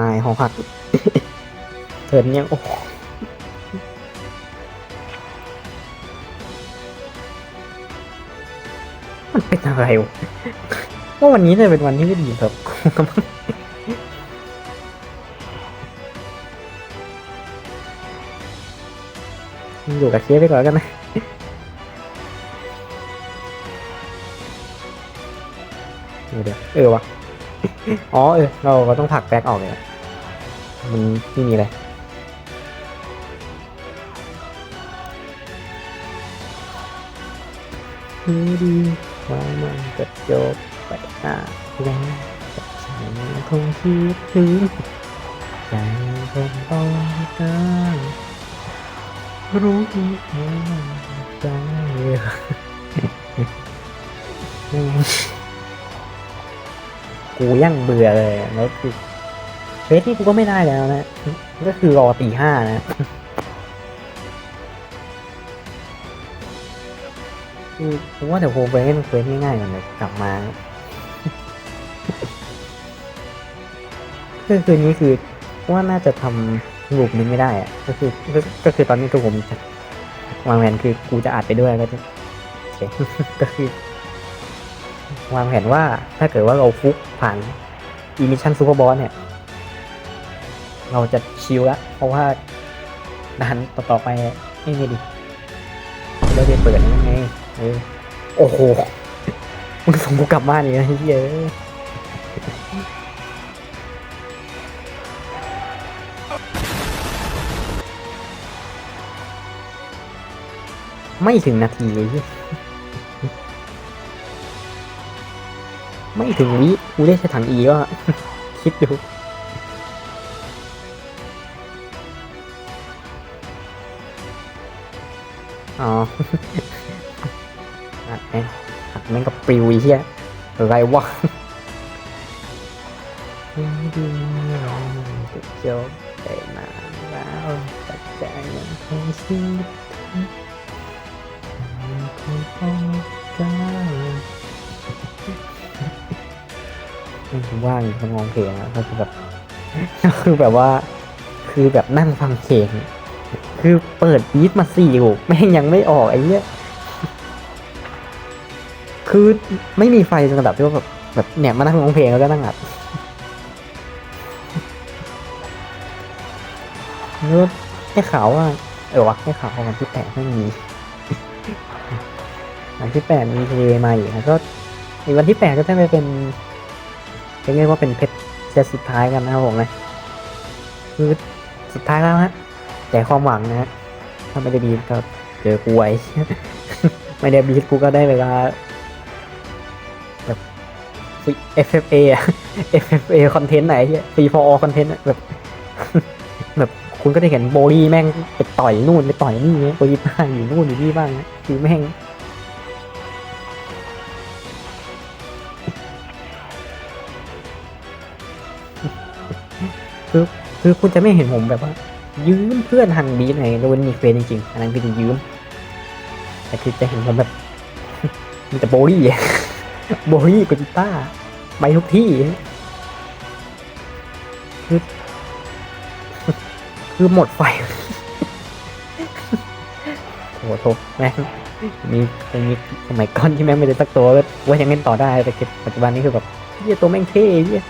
นายหอผักเถินยังโอ้มันเป็นอะไรวะว่าวันนี้จะเป็นวันที่ไม่ดีครับอยู่กับเคสไปก่อนกันนะเดี๋ยวเดี๋ยวเออวะ อ๋อเออ เราก็ต้องผักแบ็กออกเลย มันไม่มีอะไรดีดีว่ามันจะจบไปอะแล้วแต่ฉันคงคิดถึงใจคงต้องการรู้ดีว่าใจแม่งกูยังเบื่อเลยแล้วคือ เฟสนี่กูก็ไม่ได้แล้วนะ ก็คือรอตีห้านะคือผมว่าเดี๋ยวผมไปเล่นเควสง่ายๆก่อนเดี๋ยวกลับมาคือคืนนี้คือว่าน่าจะทำรูปนี้ไม่ได้อะก็คือก็คือตอนนี้คือผมวางแผนคือกูจะอัดไปด้วยก็จะโอเคก็คือวางแผนว่าถ้าเกิดว่าเราฟุกผ่านอีมิชันซูเปอร์บอสเนี่ย เราจะชิลละเพราะว่าด่านต่อๆไปไม่ม่ดีเราจะเปิดยังไงเออโอ้โหมึงส่งกูกลับบ้านอีกนะเฮ้ยเอ้ยไม่ถึงนาทีเลยเหี้ยไม่ถึงวิกูได้ใช้ถังอีก็คิดดู อ๋ออัดแม่งอัดแม่งกับปลิวเฮียอะไรวะดีเราจะจบไปนาแล้วแต่ใจยังคงคิดถึงคงต้องการผมว่างอยู่มองเพลงอะก็คือแบบคือแบบว่า คือแบบนั่งฟังเพลง คือเปิดบีทมาสี่หูแม่งยังไม่ออกไอ้เนี้ยคือไม่มีไฟจนระดับที่ว่าแบบแบบเนี่ยมานั่งร้องเพลงแล้วก็นั่งอัดแล้วให้ข่าวว่า เออวะให้ข่าวว่าวันที่แปดไม่มีวันที่แปดมีเทมาอีกแล้วก็อีกวันที่แปดก็จะไปเป็นเรียกว่าเป็นเพชรเซตสุดท้ายกันนะครับผมนะคือสุดท้ายแล้วฮะ แต่ความหวังนะฮะถ้าไม่ได้บีทก็เจอกูไว้ไม่ได้บีทกูก็ได้เวลาแบบ FFA อะ FFA คอนเทนต์ไหนที่ Free for all คอนเทนต์แบบ แบบคุณก็ได้เห็นโบลี่แม่งไปต่อยนู่นไปต่อยนี่โบลี่บ้างอยู่นู่นอยู่นี่บ้างนะคือแม่งคือคือคุณจะไม่เห็นผมแบบว่า ยืมเพื่อนหันบีทไหนโดนมีเฟนจริงๆอันนั้นคือยืมแต่คือจะเห็นผมแบบ มีแต่โบลี่โบลี่กับกีตาร์ไปทุกที่คือคือหมดไฟโหโทษแม่งมีมีสมัยก่อนที่แม่งไม่ได้สักตัวก็ว่ายังเล่นต่อได้แต่คือปัจจุบันนี้คือแบบเฮียตัวแม่งเท่เฮีย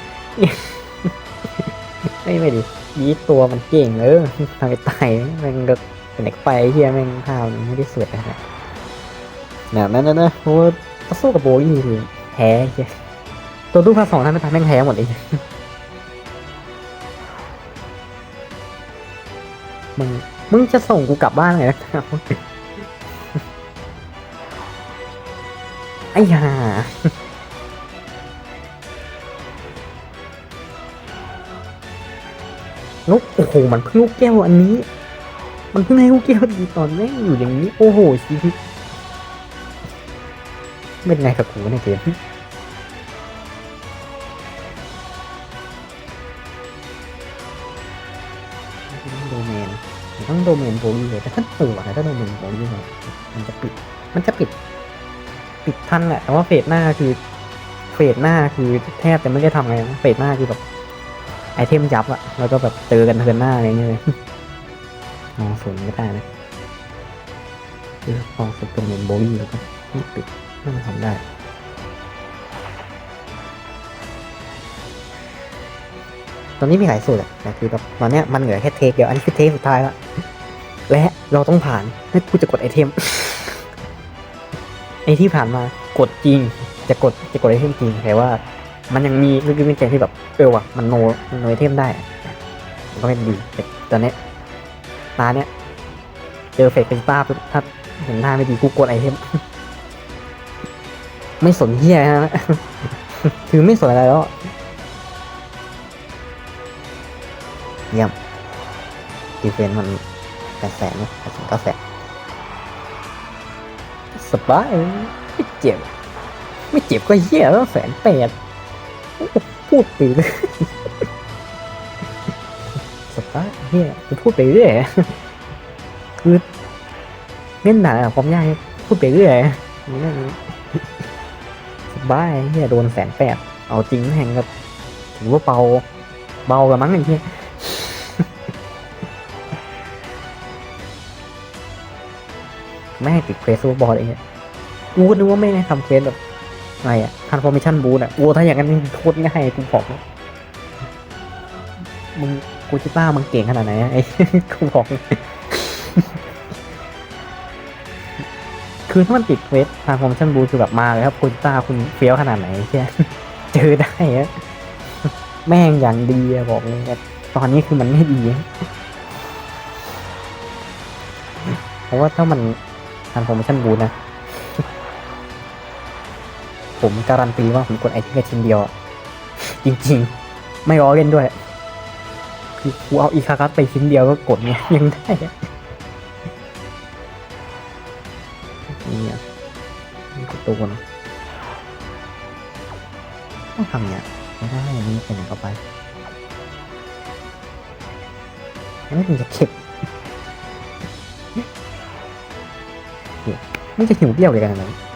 ไม่ไม่ดิ ยีตัวมันเก่งเออทำไปตายแม่งก็เป็นเด็กไปเฮียแม่งภามันไม่ได้สวยขนาดแบบนั้นนะนะเพราะว่าสู้กับโบยี่คือแพ้เฮียตัวตู้ภาคสองท่านไม่ทำแม่งแพ้หมดเลยมึงมึงจะส่งกูกลับบ้านไงนะไอ้ห่า โอ้โหมันเพิ่งลูกแก้วอันนี้ มันเพิ่งให้ลูกแก้วดีตอนแม่งอยู่อย่างนี้ โอ้โหชีวิตเป็นไงกับกูในเกมโดเมนต้องโดเมนโบลีเลยแต่ถ้าตัวนะถ้าโดเมนโบลีเนี่ยมันจะปิด มันจะปิด ปิดทันแหละแต่ว่าเฟสหน้าคือ เฟสหน้าคือแทบจะไม่ได้ทำอะไรเฟสหน้าคือแบบ ไอเทมยับอะแล้วก็แบบเจอกันเทิร์นหน้าอะไรเงี้ยเลยมองสูงไม่ได้นะคือมองสุดเป็นเหมือนโบลี่แล้วก็นี่ปิดน่าจะทำได้ตอนนี้มีหลายสูตรอะแต่คือแบบตอนเนี้ยมันเหลือแค่เทคเดียว อันนี้คือเทคสุดท้ายละ และเราต้องผ่านให้กูจะกดไอเทม ไอที่ผ่านมากดจริง จะกดจะกดไอเทมจริงแต่ว่า มันยังมีลึกๆในใจที่แบบเออว่ะมันโนมันโนไอเทมได้อะมันก็ไม่ดีแต่ตอนเนี้ยตาเนี้ยเจอเฟกเป็นป้าถ้าเห็นหน้าไม่ดีกูกดไอเทมไม่สนเฮียนะคือไม่สนอะไรแล้วเยี่ยมดีเฟนมันแปดแสนแปดแสนเก้าแสนสบายไม่เจ็บ ไม่เจ็บก็เหี้ยแล้วแสนแปด พูดไปเลยสบายเหี้ยพูดไปเรื่อยคือเล่นหนาความยากพูดไปเรื่อยนี่นั่นสบายเหี้ยโดนแสนแปดเอาจริงแห่งก็ถือว่าเบาเบากับมั้งไอ้เหี้ยไม่ให้ติดเควสซูเปอร์บอลเองกูก็นึกว่าไม่ให้ทำเควสแบบ อะไรอะทันฟอร์มิชั่นบูทอะโอ้ถ้าอย่างนั้นโคตรง่ายกูบอกเลยมึงกูคิดว่ามึงเก่งขนาดไหนอะไอ้กูบอกคือถ้ามันติดเวสทางฟอร์มิชั่นบูทคือแบบมาเลยครับ คุณต้าคุณเฟี้ยวขนาดไหนใช่เจอได้อะแม่งอย่างดีอะบอกเลยตอนนี้คือมันไม่ดี เพราะว่าถ้ามันทำโปรโมชั่นบูนะ ผมการันตีว่าผมกดไอเทมแค่ชิ้นเดียว จริงๆ ไม่ล้อเล่นด้วย คือกูเอาอีคาคัสไปชิ้นเดียวก็กดเนี่ยยังได้อะนี่อะนี่คือตัวนะต้องทำเนี่ยไม่ได้อันนี้เป็นเข้าไปไม่ถึงจะเก็บมันจะหิวเบี้ยวเลยกันนะ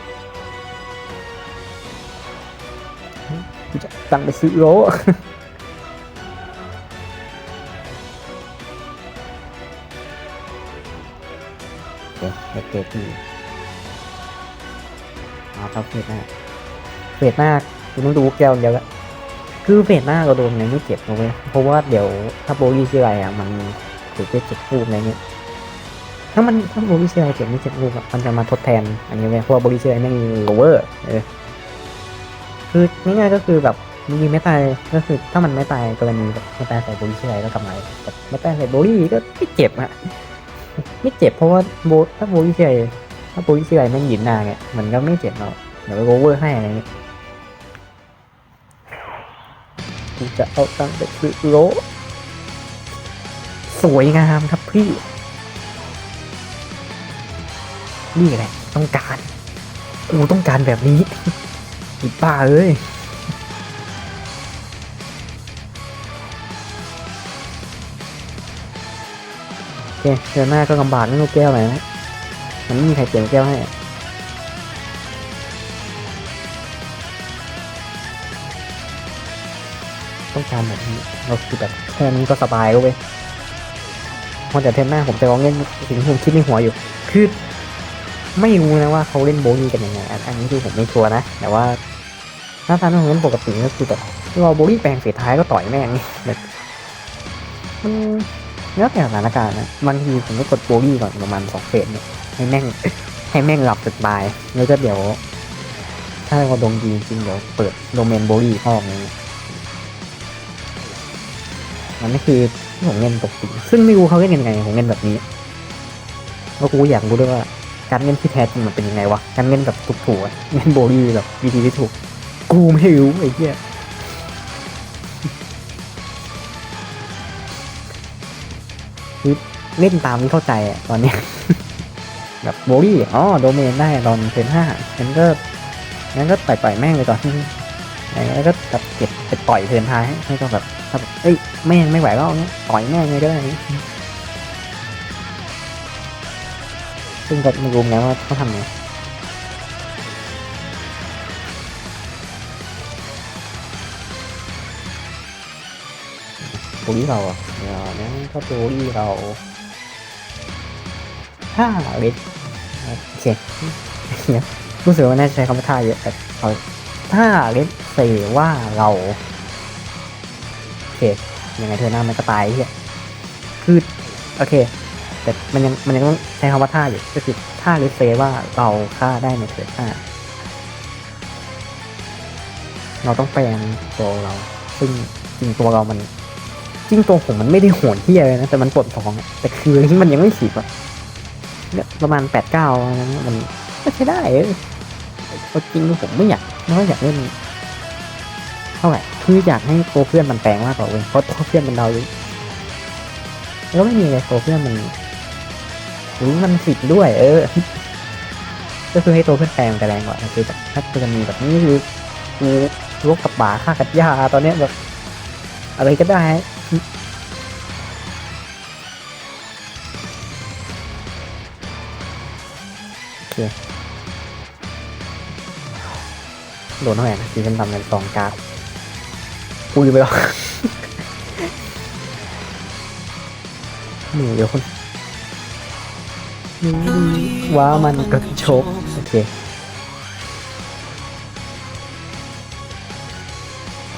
ตังค์ไปซื้อโลเคเด็กเกตที่เอาเข้าเฟสหน้าเฟสหน้าคุณต้องดูแก้วเดียวละคือเฟสหน้าเราโดนไงไม่เจ็บนะเว้ยเพราะว่าเดี๋ยวถ้าโบลี่ชื่ออะไรอะมันถูกเจ็บพูดอะไรเงี้ยถ้ามันถ้าโบลิเชียเจ็บไม่เจ็บลูกอะมันจะมาทดแทนอันนี้เว้ยเพราะว่าโบลิเชียไม่มีโลเวอร์เออคือง่ายๆก็คือแบบ มันยิงไม่ตายก็คือถ้ามันไม่ตายกรณีแบบไม่ตายใส่โบลิเชียก็กลับมาแบบไม่ตายใส่โบลี่ก็ไม่เจ็บอะไม่เจ็บเพราะว่าโบถ้าโบลิเชียถ้าโบลิเชียแม่งยินหน้าเนี่ยมันก็ไม่เจ็บหรอกเดี๋ยวโลเวอร์ให้อะไรเงี้ยกูจะเอาตังค์ไปซื้อโลสวยงามครับพี่ นี่แหละต้องการกูต้องการแบบนี้อีป้าเอ้ย เคเดือหน้าก็ลำบากเรื่ลูกแก้วหน่อยนะมันไม่มีใครเปลี่ยนแก้วให้ต้องการแบบนี้เราคือแบบแค่นี้ก็สบายแล้วเว้ยพอแต่เทอมหน้าผมจะลองเล่นสิ่งที่ผมคิดในหัวอยู่ คือไม่รู้นะว่าเขาเล่นโบลี่กันยังไงอันนี้คือผมไม่ชัวร์นะ แต่ว่าถ้าตามที่ผมเล่นปกติก็คือแบบรอโบลี่แปลงเสียท้ายก็ต่อยแม่งแบบมัน แล้วแต่สถานการณ์นะบางทีผมก็กดโบลี่ก่อนประมาณสองเฟสเนี่ยให้แม่งให้แม่งหลับจนตายแล้วก็เดี๋ยว ถ้าเราดงดีจริงเดี๋ยวเปิดโดเมนโบลี่พ่อมเลยมันนี่คือที่ผมเล่นปกติซึ่งไม่รู้เขาเล่นยังไงผมเล่นแบบนี้ก็กูอยากรู้ด้วยว่าการเล่นที่แท้จริงมันเป็นยังไงวะการเล่นแบบถูกถูกอะเล่นโบลี่แบบวิธีที่ถูก กูไม่รู้ไอ้เหี้ย คือเล่นตามที่เข้าใจอะตอนนี้แบบโบลี่อ๋อโดเมนได้ตอนเทนห้างั้นก็งั้นก็ต่อยต่อยแม่งเลยก่อนแล้วก็แบบเก็บไปต่อยเทินท้ายให้ก็แบบถ้าแบบเอ้ยแม่งไม่ไหวแล้วเนี้ยต่อยแม่งเลยก็ได้ซึ่งก็ไม่รู้แล้วว่าเขาทำไง บูลลี่เราอะเดี๋ยวนะก็บูลลี่เราถ้าเล็กโอเคเดี๋ยวรู้สึกว่าน่าจะใช้คำว่าท่าเยอะแต่เอาถ้าเล็กเซว่าเรา โอเค ยังไงเธอหน้ามันก็ตายเฮียคือ โอเค แต่มันยังมันยังต้องใช้คำว่าท่าอยู่ก็คือท่าเล็กเซว่าเราฆ่าได้ในเทิร์นห้าเราต้องแปลงตัวเรา ซึ่งจริงตัวเรามัน จริงตัวผมมันไม่ได้โหดเที่ยเลยนะแต่มันปลดสองแต่คือที่มันยังไม่สิบอะเนี่ยประมาณแปดเก้ามันก็ใช้ได้เออจริงผมไม่อยากไม่อยากเล่นเท่าไหร่คืออยากให้ตัวเพื่อนมันแปลงมากกว่าเว้ยเพราะตัวเพื่อนมันเดาอยู่แล้วไม่มีเลยตัวเพื่อนมันหรือมันสิบด้วย เออ ก็คือให้ตัวเพื่อนแปลงแต่แรงกว่าคือแบบถ้าจะมีแบบนี้คือกูลกกับหมาฆ่ากับยาตอนเนี้ยแบบอะไรก็ได้ โอเคโดนเท่าไหร่นะสีดำเป็นสองการ์ดกูลืมไปแล้วหนึ่งเดี๋ยวคนว่ามันกระชกโอเค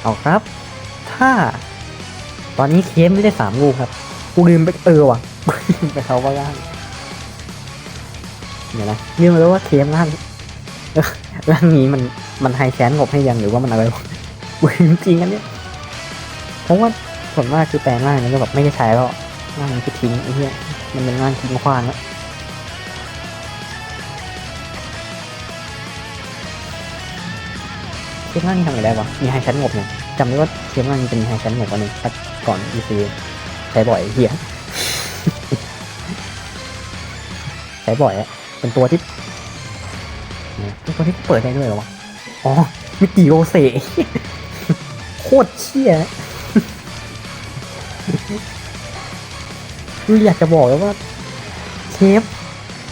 เอาครับ ถ้า ตอนนี้เคมไม่ได้สามลูกครับ กูลืมไปเออว่ะลืมไปเขาว่าล่างเดี๋ยวนะลืมไปแล้วว่าเคมล่างเออล่างนี้มันมันไฮแชนงบให้ยังหรือว่ามันอะไรวะกูลืมจริงอันเนี้ยเพราะว่าส่วนมากคือแปลงร่างนี้ก็แบบไม่ได้ใช้แล้วร่างนี้คือทิ้งไอ้เหี้ยมันเป็นร่างทิ้งควานแล้วเคมร่างนี้ทำอะไรได้วะมีไฮแชนงบเนี่ยจำได้ว่าเคมร่างนี้เป็นไฮแชนงบอันหนึ่งแต่ ก่อน EC ใช้บ่อยเหี้ยใช้บ่อยอะเป็นตัวที่เป็นตัวที่เปิดได้ด้วยเหรอวะ อ๋อมิติโรเซโคตรเชี่ยคืออยากจะบอกเลยว่าเชฟ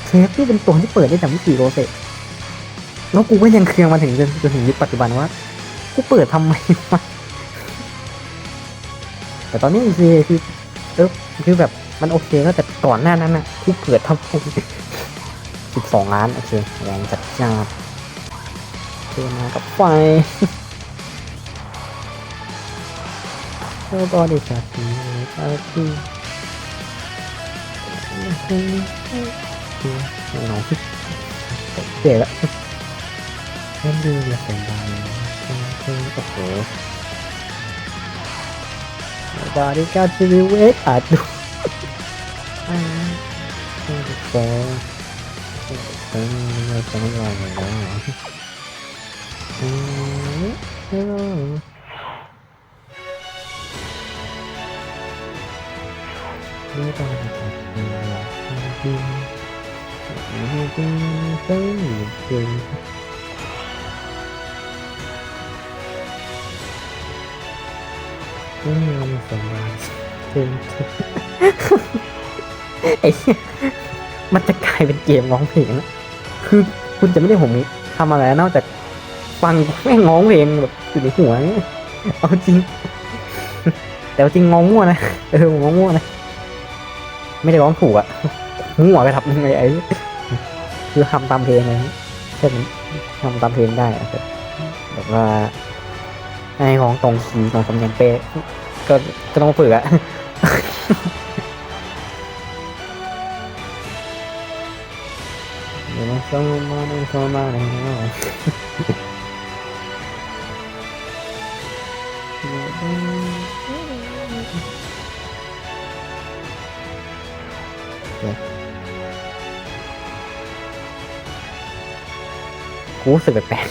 เชฟที่เป็นตัวที่เปิดได้จากมิติโรเซแล้วกูก็ยังเคืองมาถึงจนจนถึงยุคปัจจุบันว่า กูเปิดทำไมวะ แต่ตอนนี้คือคือเออคือแบบมันโอเคก็แต่ก่อนหน้านั้นนะกูเปิดทำไมสิบสองล้านโอเคแรงจัดจ้าเทมากับไฟแล้วก็ด้จัดทีจัดทีน้องที่เจ๋งละเล่นดูอย่าเสียงดังโอ้โห บาริกาจิริเว ไม่จะไม่รอเลยนะอืมเออนี่ตอนนี้จริงจริงจริงจริงจริงไม่มีสบัติจริงไอ้เหี้ยมันจะกลายเป็นเกมร้องเพลงแล้วคือคุณจะไม่ได้ผมทำอะไรนอกจากฟังแม่งร้องเพลงแบบอยู่ในหัวเนี่ยเอาจริง แต่เอาจริงงองมั่วนะเอององมั่วนะไม่ได้ร้องถูกอะมั่วไปทำยังไงไอ้คือทำตามเพลงเลยแค่นี้ทำตามเพลงได้อะแต่แบบว่า ให้ของตรงคีย์ตรงสำเนียงเป๊ะก็ก็ต้องฝึกอะ You know, so many, so many. Yeah. กูรู้สึกแปลก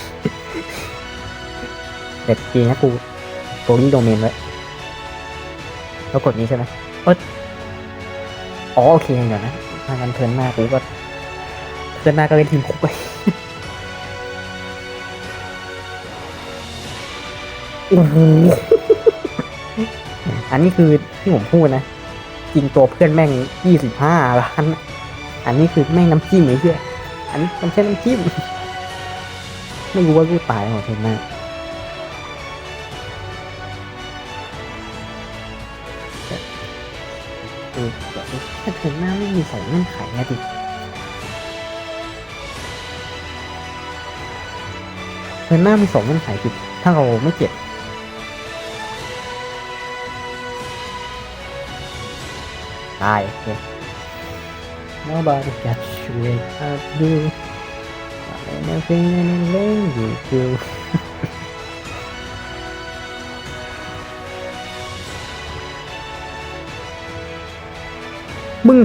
แต่จริงนะกูตัวนี้โดเมนไว้แล้วกดนี้ใช่ไหมเอออ๋อโอเคเดี๋ยวนะถ้างั้นเทินหน้ากูก็เพื่อนหน้าก็เป็นทีมคุกไปโอ้โหอันนี้คือที่ผมพูดนะจริงตัวเพื่อนแม่งยี่สิบห้าล้าน อันนี้คือแม่งน้ำจิ้มไอ้เหี้ยอันนี้มันแค่น้ำจิ้ม ไม่รู้ว่ากูตายหรอเพื่อนหน้า ถ้าเทิร์นหน้าไม่มีใส่เงื่อนไขอะดิเทิร์นหน้ามีสองเงื่อนไขคือถ้าเราไม่เจ็บตายโอเค Nobody got you wake up you Got nothing in the you do มึง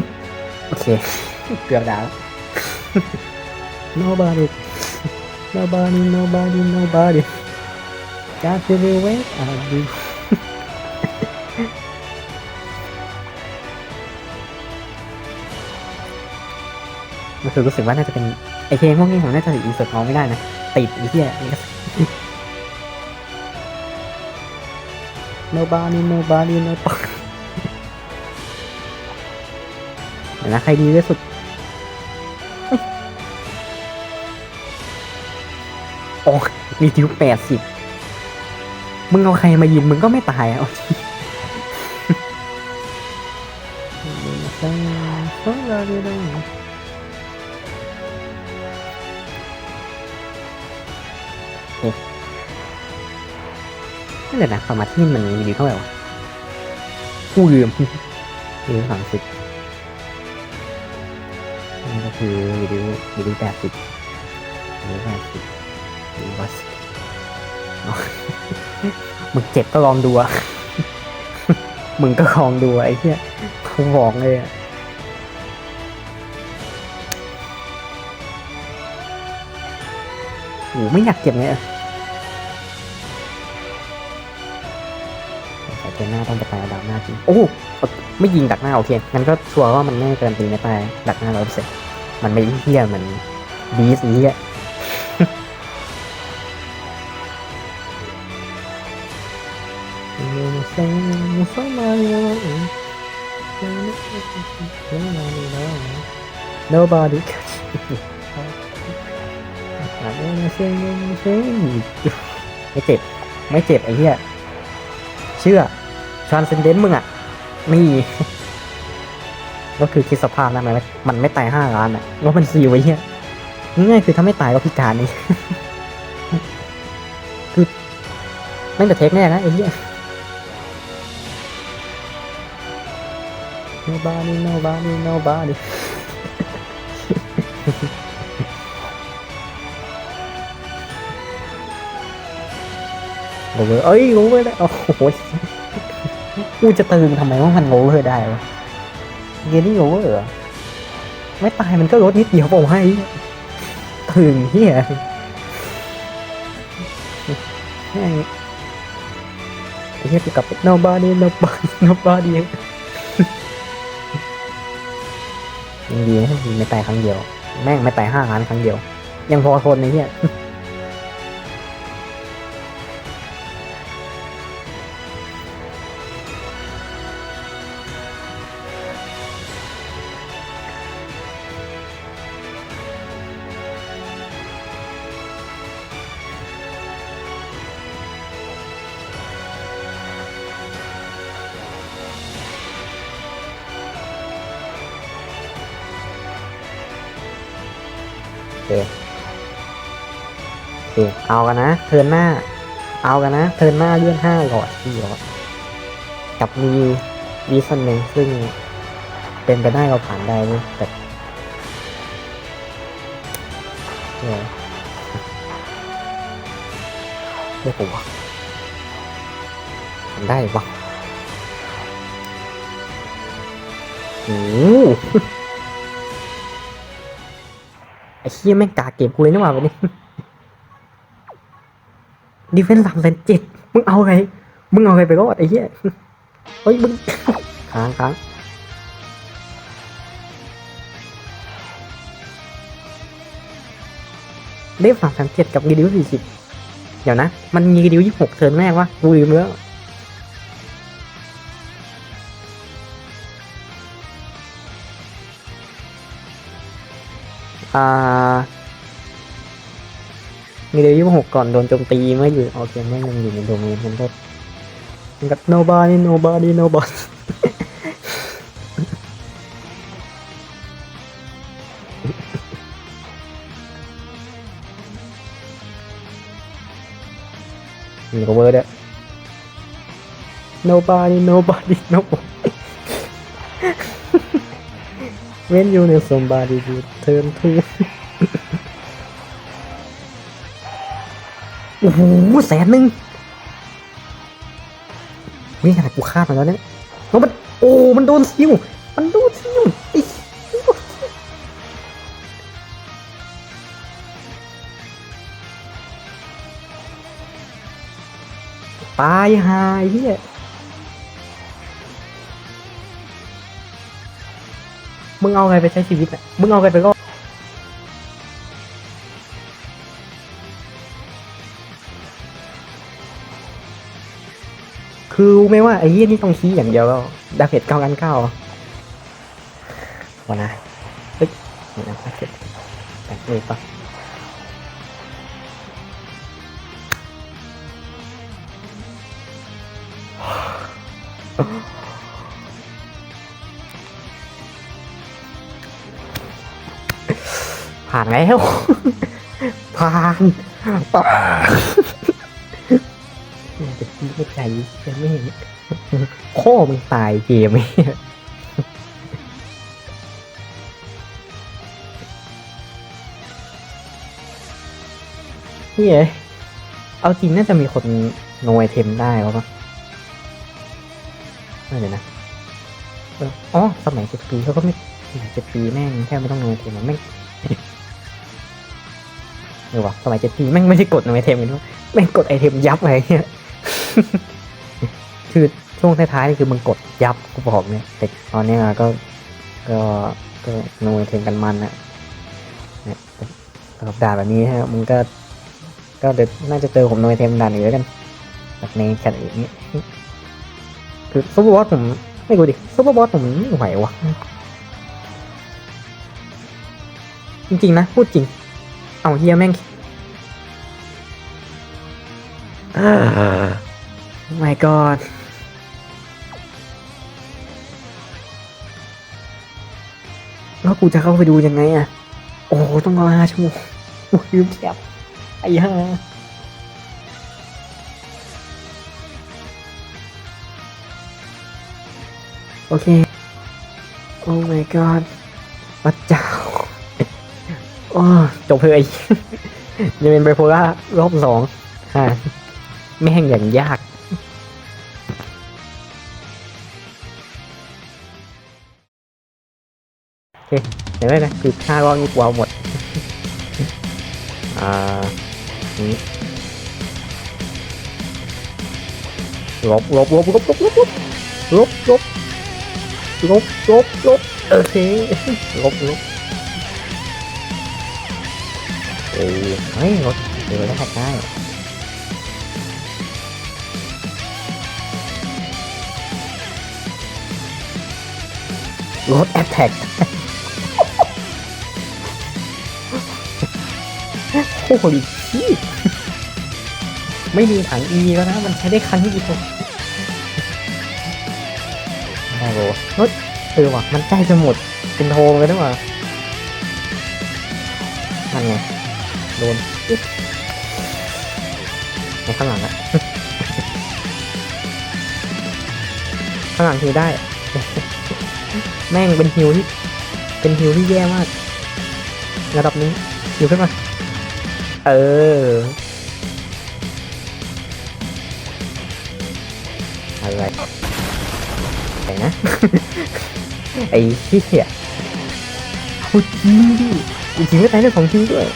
โอเค เกือบดาแล้ว Nobody Nobody Nobody Nobody Got to be wake up you มันคือรู้สึกว่าน่าจะเป็นไอเพลงพวกนี้ผมน่าจะอินเสิร์ตน้องไม่ได้นะ ติดไอ้เหี้ยนี่ก็ nobody nobody nobody ดี๋ยวนะใครดีที่สุดเฮ้ยโอ้มีทิวแปดสิบมึงเอาใครมายินมึงก็ไม่ตายอะเอาจริงนั่นแหละนะประมาทที่มันมีดีเท่าไหร่วะกูลืมรีวิวสามสิบ คือวิวรีวิแปดสิบรีวิแปดสิบรีวิวัสมึงเจ็บก็ลองดูอะมึงก็ลองดูไอ้เหี้ยกูบอกเลยอะโหไม่อยากเจ็บเลยอะสายเกมหน้าต้องไปตายดักหน้าจริงโอ้ ไม่ยิงดักหน้าโอเค งั้นก็ชัวร์ว่ามันไม่เกินตีไม่ตายดักหน้าร้อยเปอร์เซ็นต์ มันไม่เฮี้ยมือนบีสเฮี้ยโนบอดี้ไม่เจ็บ ไม่เจ็บไอ้เหี้ย เชื่อทรานเซนเดนมึงอะ นี่ ก็คือคิดสภาพนะมันไม่มันไม่ตายห้าล้านอะว่ามันซีไว้เฮียง่ายคือถ้าไม่ตายก็พิการนี่คือแม่งจะเทคแน่นะไอ้เหี้ย nobody nobody nobody โอเวอร์เอ้ยโอเวอร์ได้โอ้โหกูจะตึงทำไมว่ามันโอเวอร์ได้วะ เกมนี่โอเวอร์เหรอไม่ตายมันก็ลดนิดเดียวผมให้ตึงเฮียไอ้เฮียกูกลับไป nobody nobody nobody ยังดีนะที่ไม่ตายครั้งเดียว แม่งไม่ตายห้าล้านครั้งเดียว ยังพอทนในเฮีย เคเอากันนะเทินหน้า เอากันนะเทินหน้าเลื่อนห้าหลอดสี่หลอดกับมีวีซันหนึ่งซึ่งเป็นไปได้เราผ่านได้เว้ยแต่เออเรียกผมว่าได้ปะโอ้ไอ้เชี่ยแม่งกาเกมกูเลยนี่หว่าวันนี้ ดีเฟนส์สามแสนเจ็ดมึงเอาไง มึงเอาไงไปรอดไอ้เหี้ยเฮ้ยมึงค้างค้างเดฟสามแสนเจ็ดกับรีดิวสี่สิบเดี๋ยวนะ มันมีรีดิวยี่หกเทิร์นแรกวะกูลืมแล้วอ่า มีเลเวลหกก่อนโดนโจมตีไม่อยู่โอเคไม่ยังอยู่ในโดเมนมันก็มันก็ nobody nobody nobody มีโอเวอร์ด้วย nobody nobody nobody เว้นอยู่ใน somebody you turn to อ้โหแสนหนึ่งนี่ขนาดกูคาดมาแล้วเนี่ยแล้วมันโอ้มันโดนซิวมันโดนซิวไอ้มันโดนซิวตายหายเฮียมึงเอาไงไปใช้ชีวิตอะ มึงเอาไงไปก็ คือรู้ไหมว่าไอ้เหี้ยนี่ต้องชี้อย่างเดียวแล้วดาเฟดเก้ากันเก้าวะนะเฮ้ยเดี๋ยวนะดาเฟดแต่งเลยปะผ่านแล้วผ่านผ่านเนี่ยจะ ไม่ใจจะไม่เห็นพ่อมึงตายเกมไอ้เหี้ยเฮ้ยเอาจริงน่าจะมีคนโนไอเทมได้วะปะไม่เลยนะอ๋อสมัยเจ็ดปีเขาก็ไม่สมัยเจ็ดปีแม่งแค่ไม่ต้องโนไอเทมมันแม่งเออวะสมัยเจ็ดปีแม่งไม่ได้กดโนไอเทมกันด้วยแม่งกดไอเทมยับอะไรเงี้ย คือช่วงท้ายๆนี่คือมึงกดยับกูบอกเนี่ยแต่ตอนนี้ก็ก็ก็โนไอเทมกันมันนะเนี่ยสำหรับด่าแบบนี้ฮะมึงก็ ก็เดี๋ยวน่าจะเจอผมโนไอเทมด่านอีกแล้วกันแบบในแคทอีกนี้คือซูเปอร์บอสผมไม่กูดิซูเปอร์บอสผมไม่ไหววะจริงๆนะ พูดจริง เอาเฮียแม่ง my god แล้วกูจะเข้าไปดูยังไงอะ โอ้ต้องรอห้าชั่วโมงโอ้ยืมแคบไอ้ห่าโอเค โอ้ my god พระเจ้าโอ้จบเลยจะเป็นไบโพล่ารอบสองค่ะแม่งอย่างยาก เคเห็นไหมนะคือห้ารอบนี้กูเอาหมด อ่านี่ลบลบลบลบลบลบลบลบลบลบลบลบโอเคลบลบเอ้ยเฮ้ยลดเดี๋ยวแล้วครับได้ลดแอตแทก โอ้โหพี่ไม่มีถังอีแล้วนะ มันใช้ได้ครั้งเดียวได้โบเฮ้ยเออว่ะ มันใกล้จะหมด เป็นโทงเลยนะว่ะนั่นไง โดนอึ๊บในข้างหลังอะข้างหลังฮิวได้ แม่งเป็นฮิวที่ เป็นฮิวที่แย่มาก ระดับนี้ฮิวขึ้นมา เออ อะไรอะไรนะ ไอ้เหี้ยพูดจริงดิจริงไม่ตายเรื่องของจริงด้วย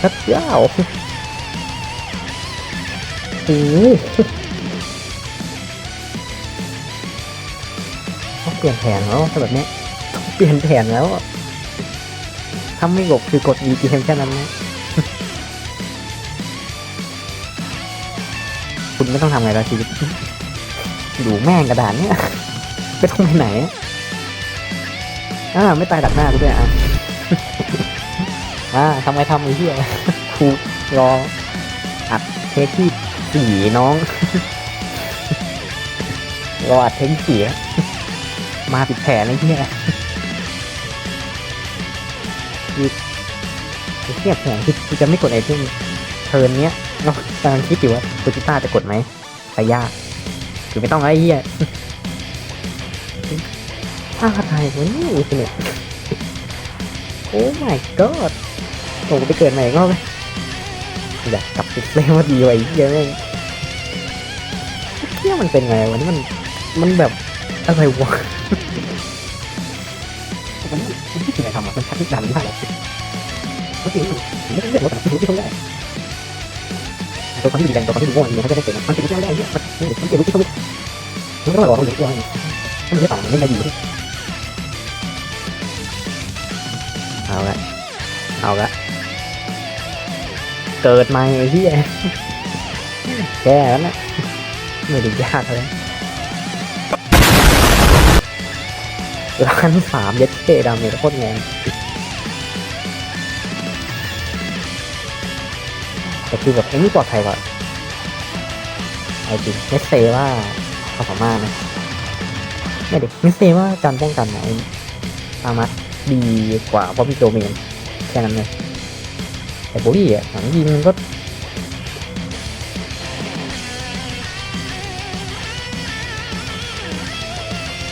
พระเจ้าโอ้โหต้องเปลี่ยนแผนแล้วถ้าแบบนี้ต้องเปลี่ยนแผนแล้วถ้าไม่กดคือกด E เกมแค่นั้นนะ ไม่ต้องทำไงแล้วชีวิต อยู่แม่งกระดานเนี่ยไม่ต้องไปไหนอ่าไม่ตายดักหน้ากูด้วยอะอ่าทำไมทำไอ้เหี้ยครูรออัดเทคที่สี่น้องรออัดเทคที่สี่มาปิดแผนไอ้เหี้ยคือคือเทียบแผนคือคือจะไม่กดไอเทมเทิร์นเนี้ย เนาะกำลังคิดอยู่ว่าฟูจิต้าจะกดไหมไปยากคือไม่ต้องไอ้เหี้ยอ้าวอะไรวะเนี่ยอุตเน็ตโอ้ my god โอ้ไปเกิดใหม่ก็ไหมอยากกลับไปเล่นว่าดีไว้เยอะแม่งเที่ยมันเป็นไงวันนี้มัน มันแบบอะไรวะมันไม่ถึงไงทำอะมันชักดันมากเลยเมื่อกี้มันไม่ได้เรื่องรถมันไม่ได้ ตัวคนที่ดีแรงตัวคนที่ดีโง่อย่างเงี้ยเขาจะได้เก่งมันเป็นไม่ได้เนี่ยมันมันเก่งรู้ที่เขาไม่มันก็ต้องบอกเขาเลยว่ามันไม่ต่างมันไม่ได้ดีเอาละเอาละเกิดมาไอ้เหี้ยแก้แล้วนะไม่ได้ยากเลยล้านสามเย็ดเตดำเนี่ยโคตรแรง แต่คือแบบไอ้นี่ปลอดภัยกว่าไอ้จริงเนสเซว่าเขาสามารถนะไม่ดิเนสเซว่าการป้องกันนะไอ้สามารถดีกว่าเพราะมีโดเมนแค่นั้นเลยแต่โบวี่อะหลังยิงมันก็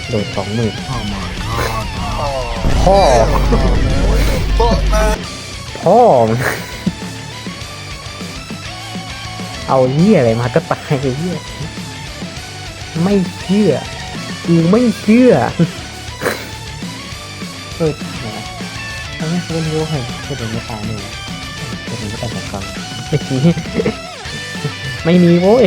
โดนสองหมื่น Oh my god. พ่อ Fuck man. พ่อมึง เอาเหี้ยอะไรมาก็ตายไอ้เหี้ยไม่เชื่อ กูไม่เชื่อ เออนะทำไมเขาไม่รู้ให้จะเป็นไม่ตายเลยจะเป็นไม่ตายสองครั้งไม่มีไม่มีโว้ย